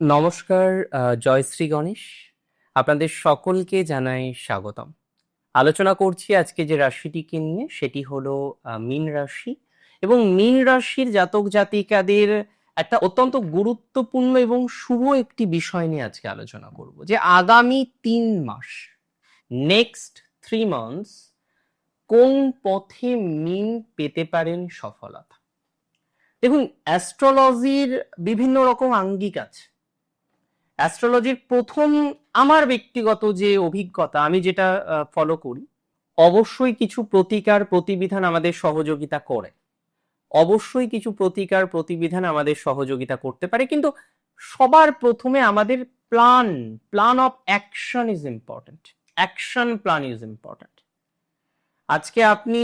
নমস্কার জয়শ্রী গণেশ। আপনাদের সকলকে জানাই স্বাগতম। আলোচনা করছি আজকে যে রাশিটিকে নিয়ে, সেটি হলো মীন রাশি। এবং মীন রাশির জাতক জাতিকাদের একটা অত্যন্ত গুরুত্বপূর্ণ এবং শুভ একটি বিষয় নিয়ে আজকে আলোচনা করব। যে আগামী তিন মাস নেক্সট থ্রি মান্থস কোন পথে মীন পেতে পারেন সফলতা? দেখুন অ্যাস্ট্রোলজির বিভিন্ন রকম আঙ্গিক আছে। অ্যাস্ট্রোলজির প্রথম আমার ব্যক্তিগত যে অভিজ্ঞতা, আমি যেটা ফলো করি, অবশ্যই কিছু প্রতিকার প্রতিবিধান আমাদের সহযোগিতা করে। অবশ্যই কিছু প্রতিকার প্রতিবিধান আমাদের সহযোগিতা করতে পারে, কিন্তু সবার প্রথমে আমাদের plan plan of action is important action plan is important আজকে আপনি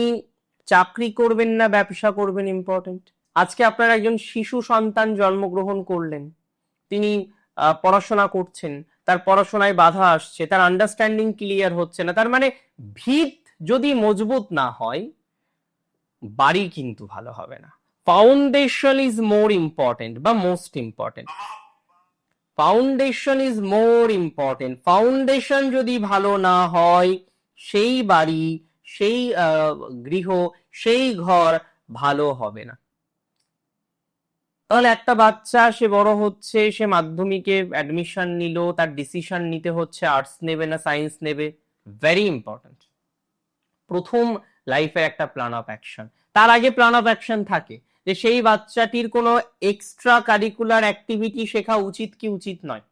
চাকরি করবেন না, ব্যবসা করবেন ইম্পর্টেন্ট আজকে আপনার একজন শিশু সন্তান জন্মগ্রহণ করলেন, তিনি পড়াশোনা করছেন, তার পড়াশোনায় বাধা আসছে, তার আন্ডারস্ট্যান্ডিং ক্লিয়ার হচ্ছে না, তার মানে ভিত যদি মজবুত না হয়, বাড়ি কিন্তু ভালো হবে না। ফাউন্ডেশন ইজ মোর ইম্পর্টেন্ট বা most important foundation is more important foundation যদি ভালো না হয়, সেই বাড়ি, সেই গৃহ, সেই ঘর ভালো হবে না। তাহলে একটা বাচ্চা, সে বড় হচ্ছে, সে মাধ্যমিকে অ্যাডমিশন নিল, তার ডিসিশন নিতে হচ্ছে আর্টস নেবে না সায়েন্স নেবে। ভেরি ইম্পর্ট্যান্ট প্রথম লাইফের একটা প্ল্যান অফ অ্যাকশন তার আগে প্ল্যান অফ অ্যাকশন থাকে যে সেই বাচ্চাটির কোনো এক্সট্রা কারিকুলার অ্যাক্টিভিটি শেখা উচিত কি উচিত নয়।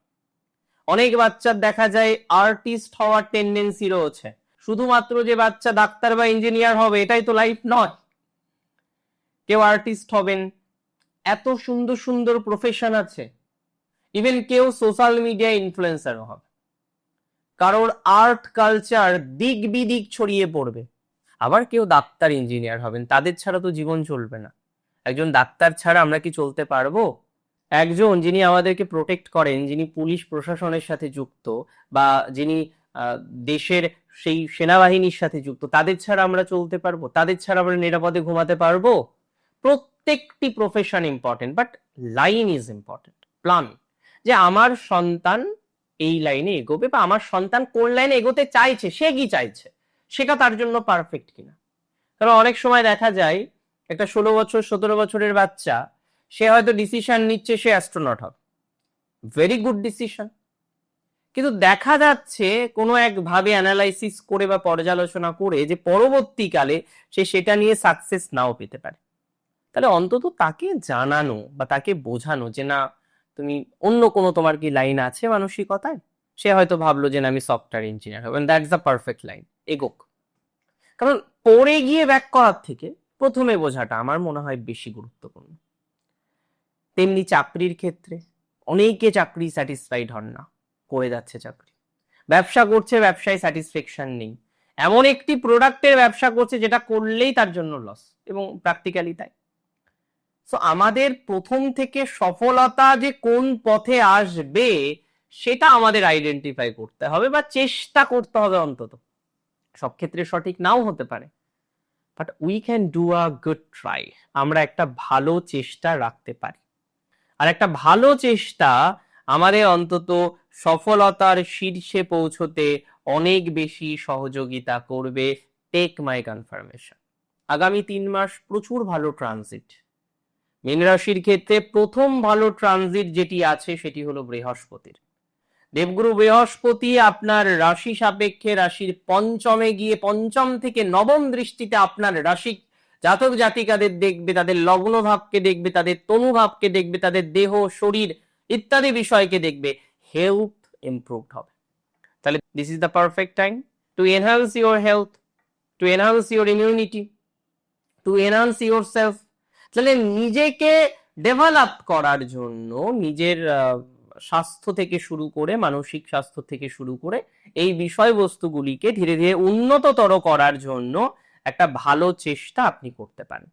অনেক বাচ্চার দেখা যায় আর্টিস্ট হওয়ার টেন্ডেন্সি রয়েছে। শুধুমাত্র যে বাচ্চা ডাক্তার বা ইঞ্জিনিয়ার হবে, এটাই তো লাইফ নয়। কেউ আর্টিস্ট হবেন এত সুন্দর সুন্দর প্রফেশন আছে। ইভেন কেউ সোশ্যাল মিডিয়া ইনফ্লুয়েন্সারও হবে। কারোর আর্ট কালচার দিক বিদিক ছড়িয়ে পড়বে। আবার কেউ ডাক্তার ইঞ্জিনিয়ার হবেন, তাদের ছাড়া তো জীবন চলবে না। একজন ডাক্তার ছাড়া আমরা কি চলতে পারব? একজন যিনি আমাদেরকে প্রোটেক্ট করেন, যিনি পুলিশ প্রশাসনের সাথে যুক্ত বা যিনি দেশের সেই সেনাবাহিনীর সাথে যুক্ত, তাদের ছাড়া আমরা চলতে পারব? তাদের ছাড়া আমরা নিরাপদে ঘুমাতে পারব? প্রত্যেকটি profession important but line is important plan যে আমার সন্তান এই লাইনে এগোবে বা আমার সন্তান কোন লাইনে এগোতে চাইছে, সে কি চাইছে, সেটা তার জন্য পারফেক্ট কিনা? কারণ অনেক সময় দেখা যায়, একটা ষোলো বছর, সতেরো বছরের বাচ্চা, সে হয়তো ডিসিশন নিচ্ছে সে অ্যাস্ট্রোনট হবে। ভেরি গুড ডিসিশন কিন্তু দেখা যাচ্ছে কোনো এক ভাবে অ্যানালাইসিস করে বা পর্যালোচনা করে যে পরবর্তীকালে সে সেটা নিয়ে সাকসেস নাও পেতে পারে। তাহলে অন্তত তাকে জানানো বা তাকে বোঝানো যে না, তুমি অন্য কোনো তোমার কি লাইন আছে মানসিকতায়? সে হয়তো ভাবলো যে না, আমি সফটওয়্যার ইঞ্জিনিয়ার হবেন দ্যাটস দ্য পারফেক্ট লাইন এগোক। কারণ পরে গিয়ে ব্যাক করার থেকে প্রথমে বোঝাটা আমার মনে হয় বেশি গুরুত্বপূর্ণ। তেমনি চাকরির ক্ষেত্রে অনেকে চাকরি স্যাটিসফাইড হন না করে যাচ্ছে চাকরি। ব্যবসা করছে, ব্যবসায় স্যাটিসফ্যাকশন নেই। এমন একটি প্রোডাক্টের ব্যবসা করছে যেটা করলেই তার জন্য লস এবং প্র্যাকটিক্যালি তাই। সো আমাদের প্রথম থেকে সফলতা যে কোন পথে আসবে, সেটা আমাদের আইডেন্টিফাই করতে হবে বা চেষ্টা করতে হবে অন্তত। সব ক্ষেত্রে সঠিক নাও হতে পারে। But we can do a good try আমরা একটা ভালো চেষ্টা রাখতে পারি। আর একটা ভালো চেষ্টা আমাদের অন্তত সফলতার শীর্ষে পৌঁছতে অনেক বেশি সহযোগিতা করবে টেক মাই কনফার্মেশন আগামী তিন মাস প্রচুর ভালো ট্রানজিট মীন রাশির ক্ষেত্রে প্রথম ভালো ট্রানজিট যেটি আছে সেটি হলো বৃহস্পতির। দেবগুরু বৃহস্পতি আপনার রাশি সাপেক্ষে রাশির পঞ্চমে গিয়ে পঞ্চম থেকে নবম দৃষ্টিতে আপনার রাশি জাতক জাতিকাদের দেখবে, তাদের লগ্ন ভাবকে দেখবে, তাদের তনু ভাবকে দেখবে, তাদের দেহ, শরীর ইত্যাদি বিষয়কে দেখবে। হেলথ ইমপ্রুভড হবে। তাহলে this is the perfect time to enhance your health to enhance your immunity to enhance your self তাহলে নিজেকে ডেভেলপ করার জন্য নিজের স্বাস্থ্য থেকে শুরু করে, মানসিক স্বাস্থ্য থেকে শুরু করে এই বিষয়বস্তুগুলিকে ধীরে ধীরে উন্নততর করার জন্য একটা ভালো চেষ্টা আপনি করতে পারেন।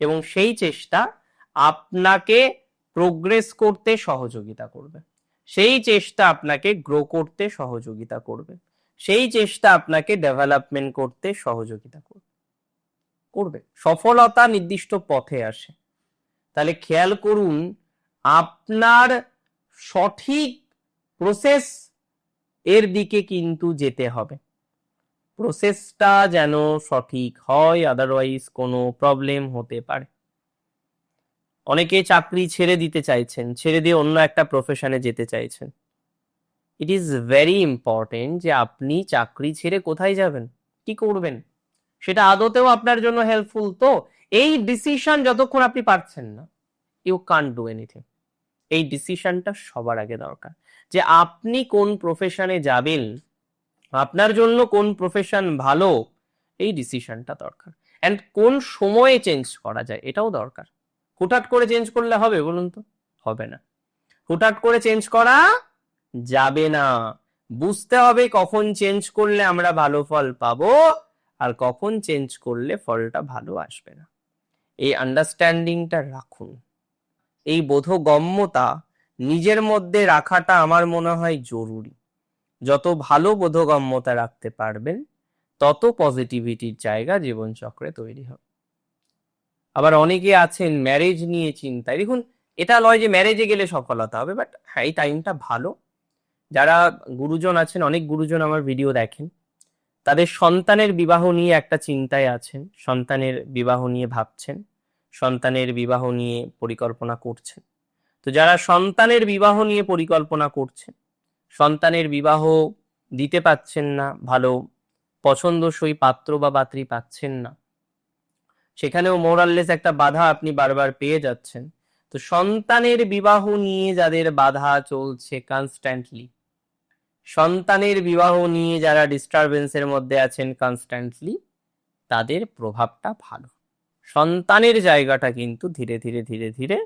এবং সেই চেষ্টা আপনাকে প্রোগ্রেস করতে সহযোগিতা করবে। সেই চেষ্টা আপনাকে গ্রো করতে সহযোগিতা করবে। সেই চেষ্টা আপনাকে ডেভেলপমেন্ট করতে সহযোগিতা করবে। করবে। সফলতা নির্দিষ্ট পথে আসে। তাহলে খেয়াল করুন, আপনার সঠিক প্রসেস এর দিকে কিন্তু যেতে হবে। প্রসেসটা যেন সঠিক হয় আদারওয়াইজ কোনো প্রবলেম হতে পারে। অনেকে চাকরি ছেড়ে দিতে চাইছেন, ছেড়ে দিয়ে অন্য একটা প্রফেশনে যেতে চাইছেন। ইট ইজ ভেরি ইম্পর্টেন্ট যে আপনি চাকরি ছেড়ে কোথায় যাবেন, কি করবেন? সেটা আদতেও আপনার জন্য হেল্পফুল তো এই ডিসিশন যতক্ষণ আপনি পারছেন না ইউ কান্ট ডু এনিথিং এই ডিসিশনটা সবার আগে দরকার যে আপনি কোন প্রফেশনে যাবেন, আপনার জন্য কোন প্রফেশন ভালো, এই ডিসিশনটা দরকার। অ্যান্ড কোন সময়ে চেঞ্জ করা যায় এটাও দরকার। হুটহাট করে চেঞ্জ করলে হবে বলুন তো? হবে না। হুটহাট করে চেঞ্জ করা যাবে না। বুঝতে হবে কখন চেঞ্জ করলে আমরা ভালো ফল পাবো। আর কখন চেঞ্জ করলে ফলটা ভালো আসবে না। এই আন্ডারস্ট্যান্ডিংটা রাখুন। এই বোধগম্যতা নিজের মধ্যে রাখাটা আমার মনে হয় জরুরি। যত ভালো বোধগম্যতা রাখতে পারবেন, তত পজিটিভিটির জায়গা জীবনচক্রে তৈরি হবে। আবার অনেকে আছেন ম্যারেজ নিয়ে চিন্তায়। দেখুন, এটা নয় যে ম্যারেজে গেলে সফলতা হবে বাট হ্যাঁ এই টাইমটা ভালো। যারা গুরুজন আছেন, অনেক গুরুজন আমার ভিডিও দেখেন। তাদের সন্তানের বিবাহ নিয়ে একটা চিন্তায় আছেন, সন্তানের বিবাহ নিয়ে ভাবছেন, সন্তানের বিবাহ নিয়ে পরিকল্পনা করছেন। তো যারা সন্তানের বিবাহ নিয়ে পরিকল্পনা করছেন, সন্তানের বিবাহ দিতে পাচ্ছেন না, ভালো পছন্দসই পাত্র বা পাত্রী পাচ্ছেন না, সেখানেও মোরাললেস একটা বাধা আপনি বারবার পেয়ে যাচ্ছেন। তো সন্তানের বিবাহ নিয়ে যাদের বাধা চলছে কনস্ট্যান্টলি সন্তানের বিবাহ নিয়ে যারা ডিস্টারবেন্সের মধ্যে আছেন কনস্ট্যান্টলি তাদের প্রভাবটা ভালো। সন্তানের জায়গাটা কিন্তু ধীরে ধীরে ধীরে ধীরে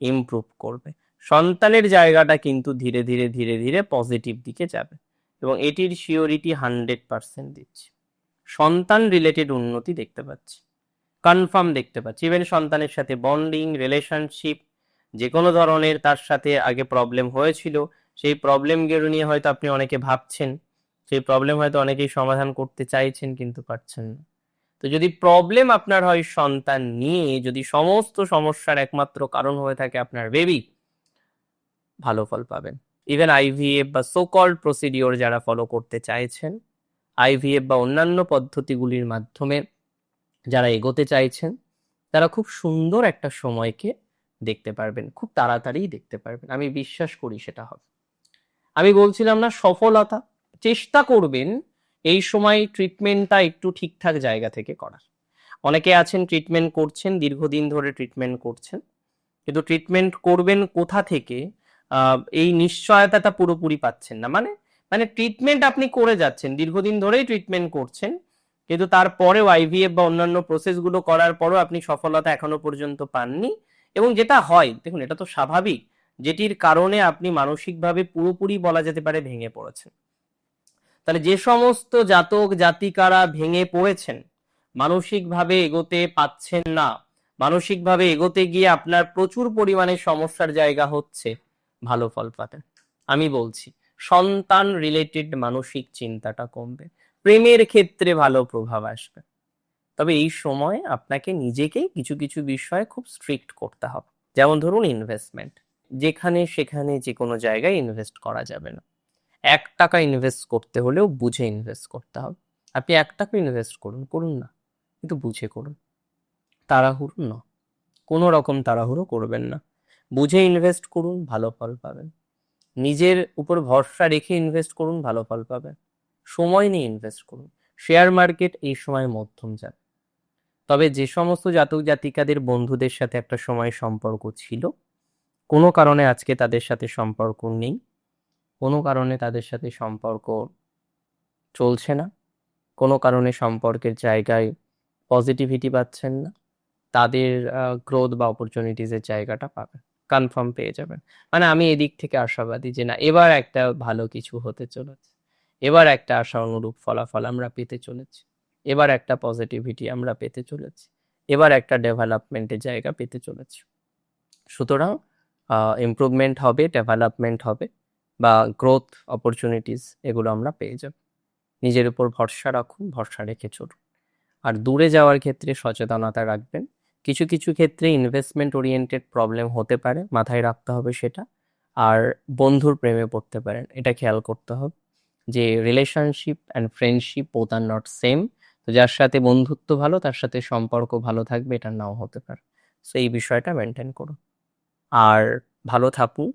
ইমপ্রুভ করবে। সন্তানের জায়গাটা কিন্তু ধীরে ধীরে ধীরে ধীরে পজিটিভ দিকে যাবে এবং এটির শিওরিটি হান্ড্রেড পার্সেন্ট দিচ্ছে। সন্তান রিলেটেড উন্নতি দেখতে পাচ্ছি। কনফার্ম দেখতে পাচ্ছি। ইভেন সন্তানের সাথে বন্ডিং রিলেশনশিপ যে কোনো ধরনের তার সাথে আগে প্রবলেম হয়েছিল সেই প্রবলেম প্রবলেমগুলো নিয়ে হয়তো আপনি অনেকে ভাবছেন, সেই প্রবলেম হয়তো অনেকেই সমাধান করতে চাইছেন কিন্তু পারছেন না। তো যদি প্রবলেম আপনার হয় সন্তান নিয়ে, যদি সমস্ত সমস্যার একমাত্র কারণ হয়ে থাকে আপনার বেবি ভালো ফল পাবেন। ইভেন আইভিএফ বা সো কল্ড প্রসিডিওর যারা ফলো করতে চাইছেন আইভিএফ বা অন্যান্য পদ্ধতিগুলির মাধ্যমে যারা এগোতে চাইছেন, তারা খুব সুন্দর একটা সময়কে দেখতে পারবেন, খুব তাড়াতাড়ি দেখতে পারবেন। আমি বিশ্বাস করি সেটা হবে। আমি বলছিলাম না, সফলতা চেষ্টা করবেন এই সময় ট্রিটমেন্টটা একটু ঠিকঠাক জায়গা থেকে করার। অনেকে আছেন ট্রিটমেন্ট করছেন, দীর্ঘদিন ধরে ট্রিটমেন্ট করছেন। কিন্তু ট্রিটমেন্ট করবেন কোথা থেকে? এই নিশ্চয়তাটা পুরোপুরি পাচ্ছেন না। মানে মানে ট্রিটমেন্ট আপনি করে যাচ্ছেন, দীর্ঘদিন ধরেই ট্রিটমেন্ট করছেন, কিন্তু তারপরেও আইভিএফ বা অন্যান্য প্রসেসগুলো করার পরও আপনি সফলতা এখনও পর্যন্ত পাননি। এবং যেটা হয়, দেখুন, এটা তো স্বাভাবিক যেটির কারণে আপনি মানসিকভাবে পুরোপুরি বলা যেতে পারে ভেঙে পড়েছেন। তাহলে যে সমস্ত জাতক জাতিকারা ভেঙে পড়েছেন, মানসিকভাবে এগোতে পাচ্ছেন না, মানসিকভাবে এগোতে গিয়ে আপনার প্রচুর পরিমাণে সমস্যার জায়গা হচ্ছে, ভালো ফল পাবেন। আমি বলছি, সন্তান রিলেটেড মানসিক চিন্তাটা কমবে, প্রেমের ক্ষেত্রে ভালো প্রভাব আসবে। তবে এই সময় আপনাকে নিজেকেই কিছু কিছু বিষয়ে খুব স্ট্রিক্ট করতে হবে। যেমন ধরুন ইনভেস্টমেন্ট যেখানে সেখানে যে কোনো জায়গায় ইনভেস্ট করা যাবে না। এক টাকা ইনভেস্ট করতে হলেও বুঝে ইনভেস্ট করতে হবে। আপনি এক টাকা ইনভেস্ট করুন করুন না, কিন্তু বুঝে করুন। তাড়াহুড়ো না, কোনো রকম তাড়াহুড়ো করবেন না। বুঝে ইনভেস্ট করুন, ভালো ফল পাবেন। নিজের উপর ভরসা রেখে ইনভেস্ট করুন, ভালো ফল পাবেন। সময় নিয়ে ইনভেস্ট করুন। শেয়ার মার্কেট এই সময় মধ্যম যাবে। তবে যে সমস্ত জাতক জাতিকাদের বন্ধুদের সাথে একটা সময় সম্পর্ক ছিল কোনো কারণে আজকে তাদের সাথে সম্পর্ক নেই, কোনো কারণে তাদের সাথে সম্পর্ক চলছে না, কোনো কারণে সম্পর্কের জায়গায় পজিটিভিটি পাচ্ছেন না, তাদের গ্রোথ বা অপরচুনিটিসের জায়গাটা পাবেন কনফার্ম পেয়ে যাবেন। মানে আমি এদিক থেকে আশাবাদী যে না, এবার একটা ভালো কিছু হতে চলেছে, এবার একটা আশা অনুরূপ ফলাফল আমরা পেতে চলেছি, এবার একটা পজিটিভিটি আমরা পেতে চলেছি, এবার একটা ডেভেলপমেন্টের জায়গা পেতে চলেছি। সুতরাং ইমপ্রুভমেন্ট হবে ডেভেলপমেন্ট হবে বা গ্রোথ অপরচুনিটিস এগুলো আমরা পেয়ে যাব। নিজের উপর ভরসা রাখুন, ভরসা রেখে চলুন। আর দূরে যাওয়ার ক্ষেত্রে সচেতনতা রাখবেন। কিছু কিছু ক্ষেত্রে ইনভেস্টমেন্ট ওরিয়েন্টেড প্রবলেম হতে পারে, মাথায় রাখতে হবে সেটা। আর বন্ধুর প্রেমে পড়তে পারেন, এটা খেয়াল করতে হবে যে relationship and friendship both are not same তো যার সাথে বন্ধুত্ব ভালো, তার সাথে সম্পর্ক ভালো থাকবে, এটা নাও হতে পারে। সো এই বিষয়টা মেনটেন করুন। আর ভালো থাকু।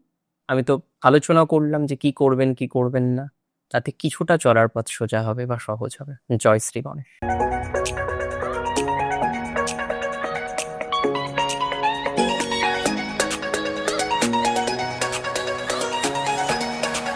আমি তো আলোচনা করলাম যে কি করবেন কি করবেন না। তাতে কিছুটা চলার পথ সোজা হবে বা সহজ হবে। জয় শ্রী গণেশ।